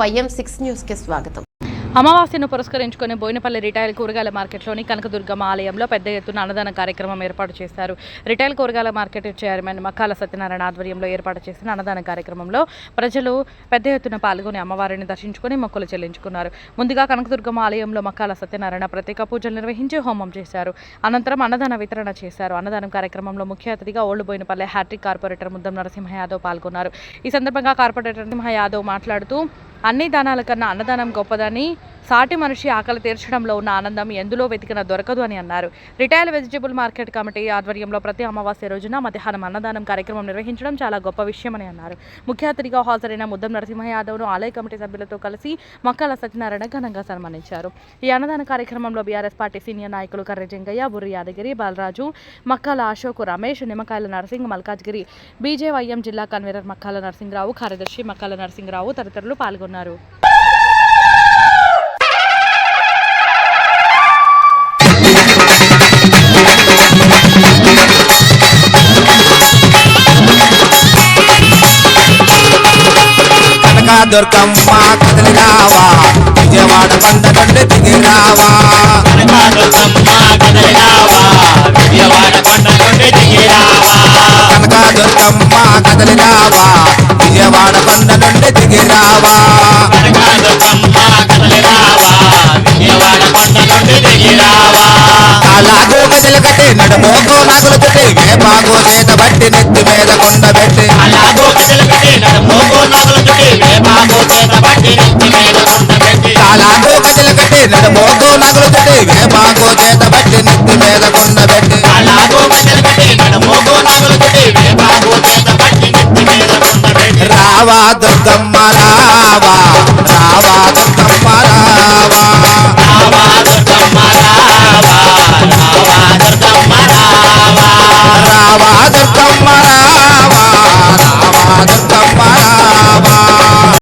YM six న్యూస్కి స్వాగతం. అమావాస్యను పురస్కరించుకుని బోయినపల్లి రిటైల్ కూరగాయల మార్కెట్లోని కనకదుర్గమ్మ ఆలయంలో పెద్ద ఎత్తున అన్నదాన కార్యక్రమం ఏర్పాటు చేశారు. రిటైల్ కూరగాయల మార్కెట్ చైర్మన్ మక్కాల సత్యనారాయణ ఆధ్వర్యంలో ఏర్పాటు చేసిన అన్నదాన కార్యక్రమంలో ప్రజలు పెద్ద ఎత్తున పాల్గొని అమ్మవారిని దర్శించుకుని మొక్కలు చెల్లించుకున్నారు. ముందుగా కనకదుర్గమ్మ ఆలయంలో మక్కాల సత్యనారాయణ ప్రత్యేక పూజలు నిర్వహించి హోమం చేశారు. అనంతరం అన్నదాన వితరణ చేశారు. అన్నదానం కార్యక్రమంలో ముఖ్య అతిథిగా old Boinpally hat-trick corporator Muddam Narasimha Yadav పాల్గొన్నారు. ఈ సందర్భంగా కార్పొరేటర్ నరసింహ యాదవ్ మాట్లాడుతూ అన్ని దానాల కన్నా అన్నదానం గొప్పదని సాటి మనిషి ఆకలి తీర్చడంలో ఉన్న ఆనందం ఎందులో వెతికినా దొరకదు అని అన్నారు. రిటైల్ వెజిటబుల్ మార్కెట్ కమిటీ ఆధ్వర్యంలో ప్రతి అమావాస్య రోజున మధ్యాహ్నం అన్నదానం కార్యక్రమం నిర్వహించడం చాలా గొప్ప విషయమని అన్నారు. ముఖ్య అతిథిగా హాజరైన ముద్దం నరసింహ యాదవ్ను ఆలయ కమిటీ సభ్యులతో కలిసి మక్కల సత్యనారాయణ ఘనంగా సన్మానించారు. ఈ అన్నదాన కార్యక్రమంలో బీఆర్ఎస్ పార్టీ సీనియర్ నాయకులు కర్రె జంగయ్య బుర్రి యాదగిరి బాలరాజు మక్కాల అశోక్ రమేష్ నిమ్మకాయల నరసింగ్ మల్కాజ్గిరి బీజేవైఎం జిల్లా కన్వీనర్ మక్కాల నరసింహరావు కార్యదర్శి మక్కాల నరసింహరావు తదితరులు పాల్గొన్నారు. కనక దుర్గమ్మ కదలి రావా. విజయవాడ బండ నుండి దిగి రావా. కనక దుర్గమ్మ కదలి రావా. విజయవాడ దిగి రావా. కాలాగో గజలు కట్టి నడుమోగో నగులు చుట్టి వేపాగో చేత బట్టి నెత్తి మీద కొండ పెట్టి. కాలాగో గజలు కట్టి నడుమోగో నగులు చుట్టి వేపాగో చేత బట్టి నెత్తి మీద కొండ పెట్టి. రావా దుర్గమ్మ రావా రావా దుర్గమ్మ రావా. రావా దుర్గమ్మ రావా రావా దుర్గమ్మ